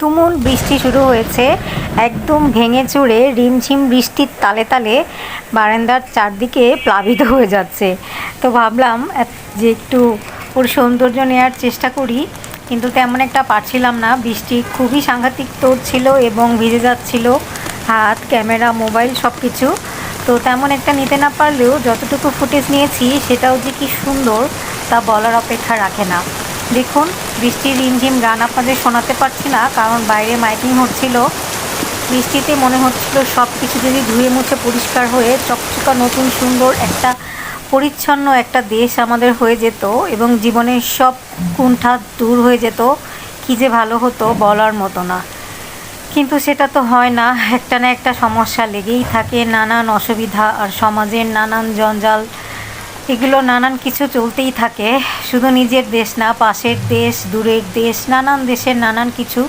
তুমুল বৃষ্টি শুরু হয়েছে। একদম ভেঙে চুড়ে রিমঝিম বৃষ্টির তালে তালে বারান্দার চারদিকে প্লাবিত হয়ে যাচ্ছে। তো ভাবলাম যে একটু ওর সৌন্দর্য নেওয়ার চেষ্টা করি, কিন্তু তেমন একটা পারছিলাম না। বৃষ্টি খুবই সাংঘাতিক তোর ছিল এবং ভিজে যাচ্ছিল, হাত, ক্যামেরা, মোবাইল সব কিছু তো তেমন একটা নিতে না পারলেও যতটুকু ফুটেজ নিয়েছি, সেটাও যে কি সুন্দর তা বলার অপেক্ষা রাখে না। দেখুন, বৃষ্টির রিমঝিম গান আপনাদের শোনাতে পারছি না, কারণ বাইরে মাইকিং হচ্ছিল। বৃষ্টিতে মনে হচ্ছিল সব কিছু যদি ধুয়ে মুছে পরিষ্কার হয়ে চকচকা নতুন সুন্দর একটা পরিচ্ছন্ন একটা দেশ আমাদের হয়ে যেত এবং জীবনের সব কুণ্ঠা দূর হয়ে যেত, কী যে ভালো হতো বলার মতো না। কিন্তু সেটা তো হয় না, একটা না একটা সমস্যা লেগেই থাকে, নানান অসুবিধা আর সমাজের নানান জঞ্জাল এগুলো নানান কিছু চলতেই থাকে। শুধু নিজের দেশ না, পাশের দেশ, দূরের দেশ, নানান দেশের নানান কিছু।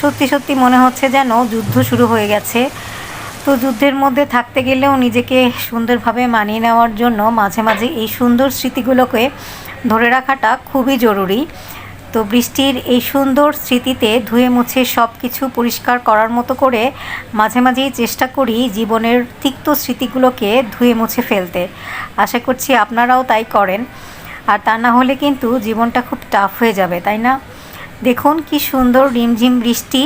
সত্যি সত্যি মনে হচ্ছে যেন যুদ্ধ শুরু হয়ে গেছে। তো যুদ্ধের মধ্যে থাকতে গেলেও নিজেকে সুন্দরভাবে মানিয়ে নেওয়ার জন্য মাঝে মাঝে এই সুন্দর স্মৃতিগুলোকে ধরে রাখাটা খুবই জরুরি। তো বৃষ্টির এই সুন্দর স্মৃতিতে ধুয়ে মুছে সব কিছু পরিষ্কার করার মতো করে মাঝে মাঝেই চেষ্টা করি জীবনের তিক্ত স্মৃতিগুলোকে ধুয়ে মুছে ফেলতে। আশা করছি আপনারাও তাই করেন। আর তা না হলে কিন্তু জীবনটা খুব টাফ হয়ে যাবে, তাই না? দেখুন কি সুন্দর রিমঝিম বৃষ্টি।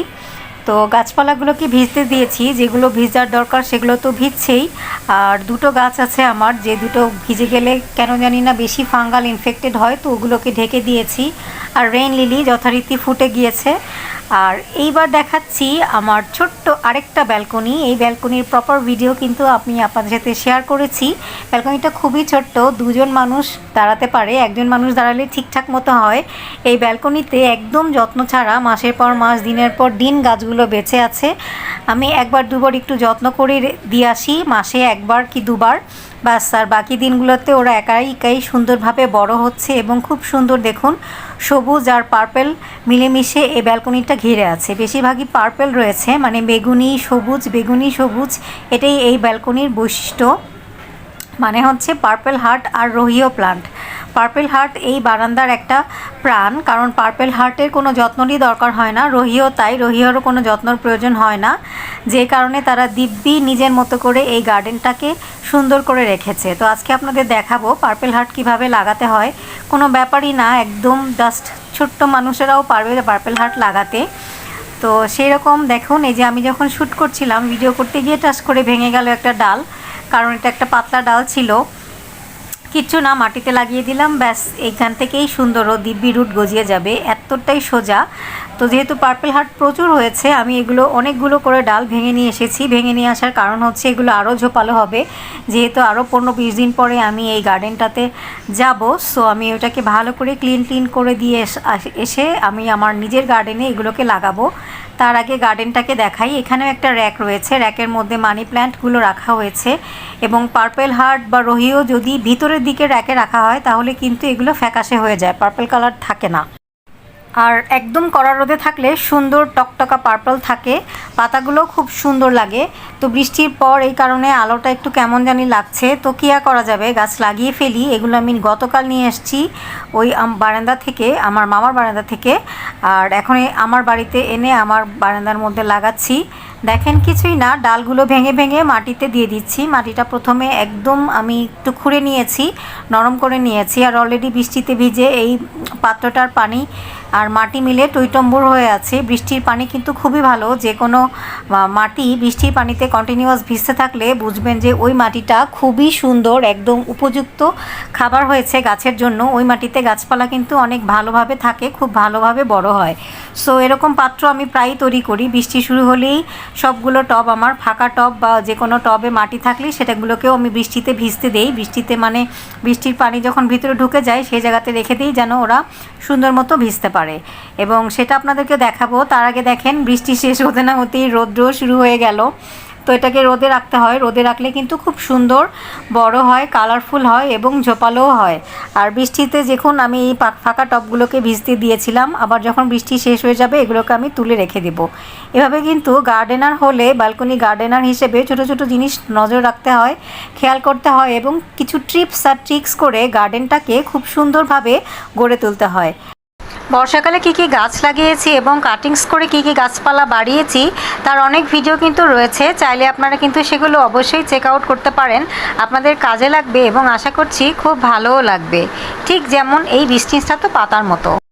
তো গাছপালাগুলোকে ভিজতে দিয়েছি? যেগুলো ভিজার দরকার সেগুলো তো ভিজছেই। আর দুটো গাছ আছে আমার, যে দুটো ভিজে গেলে কেন জানি না বেশি ফাঙ্গাল ইনফেক্টেড হয়, তো ওগুলোকে ঢেকে দিয়েছি। আর রেইন লিলি যথারীতি ফুটে গিয়েছে। আর এইবার দেখাচ্ছি আমার ছোট্ট আরেকটা ব্যালকনি। এই ব্যালকনির প্রপার ভিডিও কিন্তু আমি আপনাদের সাথে শেয়ার করেছি। ব্যালকনিটা খুবই ছোট্ট, দুজন মানুষ দাঁড়াতে পারে, একজন মানুষ দাঁড়ালে ঠিকঠাক মতো হয়। এই ব্যালকনিতে একদম যত্ন ছাড়া মাসের পর মাস, দিনের পর দিন গাছগুলো বেঁচে আছে। আমি একবার দুবার একটু যত্ন করে দিয়ে আসি, মাসে একবার কি দুবার। ব্যাস, আর বাকি দিনগুলোতে ওরা একাই একাই সুন্দরভাবে বড় হচ্ছে এবং খুব সুন্দর দেখুন, সবুজ আর পার্পেল মিলেমিশে এই ব্যালকনিটা ঘিরে আছে। বেশিরভাগই পার্পেল রয়েছে মানে বেগুনি সবুজ বেগুনি সবুজ, এটাই এই ব্যালকনির বৈশিষ্ট্য। মানে হচ্ছে পার্পেল হার্ট আর রোহিও প্লান্ট পার্পেল হার্ট এই বারান্দার একটা প্রাণ, কারণ পার্পেল হার্টের কোনো যত্নরই দরকার হয় না রোহিও তাই রোহিওরও কোনো যত্নর প্রয়োজন হয় না। যে কারণে তারা দিব্যি নিজের মতো করে এই গার্ডেনটাকে সুন্দর করে রেখেছে। তো আজকে আপনাদের দেখাবো পার্পেল হার্ট কীভাবে লাগাতে হয়। কোনো ব্যাপারই না, একদম জাস্ট ছোট্ট মানুষেরাও পারবে পার্পেল হার্ট লাগাতে। তো সেই রকম দেখুন, এই যে আমি যখন শ্যুট করছিলাম ভিডিও করতে গিয়ে টাচ করে ভেঙে গেল একটা ডাল। কারণ এটা একটা পাতলা ডাল ছিল। কিচ্ছু না, মাটিতে লাগিয়ে দিলাম, ব্যাস এইখান থেকেই সুন্দর ও দিব্যি রুট গজিয়ে যাবে, এতটাই সোজা। তো যেহেতু পার্পেল হার্ট প্রচুর হয়েছে, আমি এগুলো অনেকগুলো করে ডাল ভেঙে নিয়ে এসেছি। ভেঙে নিয়ে আসার কারণ হচ্ছে এগুলো আরও ঝোপালো হবে। যেহেতু আরও পনেরো বিশ দিন পরে আমি এই গার্ডেনটাতে যাব সো আমি ওটাকে ভালো করে ক্লিন ক্লিন করে দিয়ে এস- এসে আমি আমার নিজের গার্ডেনে এগুলোকে লাগাবো। তার আগে গার্ডেনটাকে দেখাই। এখানেও একটা র্যাক রয়েছে। র্যাকের মধ্যে মানি প্ল্যান্টগুলো রাখা হয়েছে এবং পার্পেল হার্ট বা রোহিও যদি ভিতরের দিকে র্যাকে রাখা হয়, তাহলে কিন্তু এগুলো ফ্যাকাশে হয়ে যায়। পার্পেল কালার থাকে না। আর একদম কড়া রোদে থাকলে সুন্দর টকটকা পার্পল থাকে। পাতাগুলো খুব সুন্দর লাগে। তো বৃষ্টির পর এই কারণে আলোটা একটু কেমন জানি লাগছে। তো কী আর করা যাবে? গাছ লাগিয়ে ফেলি। এগুলো আমি গতকাল নিয়ে এসেছি ওই বারান্দা থেকে, আমার মামার বারান্দা থেকে। আর এখন আমার বাড়িতে এনে আমার বারান্দার মধ্যে লাগাচ্ছি। দেখেন কিছুই না, ডালগুলো ভেঙে ভেঙে মাটিতে দিয়ে দিচ্ছি। মাটিটা প্রথমে একদম আমি একটু খুঁড়ে নিয়েছি, নরম করে নিয়েছি। আর অলরেডি বৃষ্টিতে ভিজে এই পাত্রটার পানি আর মাটি মিলে টইটম্বুর হয়ে আছে। বৃষ্টির পানি কিন্তু খুবই ভালো। যে কোনো মাটি বৃষ্টির পানিতে কন্টিনিউয়াস ভিজতে থাকলে বুঝবেন যে ওই মাটিটা খুবই সুন্দর, একদম উপযুক্ত খাবার হয়েছে গাছের জন্য। ওই মাটিতে গাছপালা কিন্তু অনেক ভালোভাবে থাকে, খুব ভালোভাবে বড় হয়। সো এরকম পাত্র আমি প্রায়ই তৈরি করি। বৃষ্টি শুরু হলেই সবগুলো টব আমার, ফাঁকা টব বা যে কোনো টবে মাটি থাকলে সেটাগুলোকেও আমি বৃষ্টিতে ভিজতে দেই। বৃষ্টিতে মানে বৃষ্টির পানি যখন ভিতরে ঢুকে যায়, সেই জায়গাতে রেখে দিই যেন ওরা সুন্দর মতো ভিজতে পারে। এবং সেটা আপনাদেরকে দেখাবো। তার আগে দেখেন, বৃষ্টি শেষ হতে না হতেই রৌদ্র শুরু হয়ে গেল। তো এটাকে রোদে রাখতে হয়। রোদে রাখলে কিন্তু খুব সুন্দর, বড় হয় কালারফুল হয় এবং ঝোপালোও হয়। আর বৃষ্টিতে যখন আমি এই ফাঁকা টপগুলোকে ভিজতে দিয়েছিলাম। আবার যখন বৃষ্টি শেষ হয়ে যাবে, এগুলোকে আমি তুলে রেখে দেব। এভাবে কিন্তু গার্ডেনার হলে ব্যালকনি গার্ডেনার হিসেবে ছোট ছোট জিনিস নজর রাখতে হয়, খেয়াল করতে হয় এবং কিছু ট্রিপস আর ট্রিক্স করে গার্ডেনটাকে খুব সুন্দরভাবে গড়ে তুলতে হয়। বর্ষাকালে কি কি গাছ লাগিয়েছি এবং কাটিংস করে কি কি গাছপালা বাড়িয়েছি, তার অনেক ভিডিও কিন্তু রয়েছে। চাইলে আপনারা কিন্তু সেগুলো অবশ্যই চেক আউট করতে পারেন। আপনাদের কাজে লাগবে এবং আশা করছি খুব ভালোও লাগবে। ঠিক যেমন এই বিষ্টিসটা তো পাতার মতো।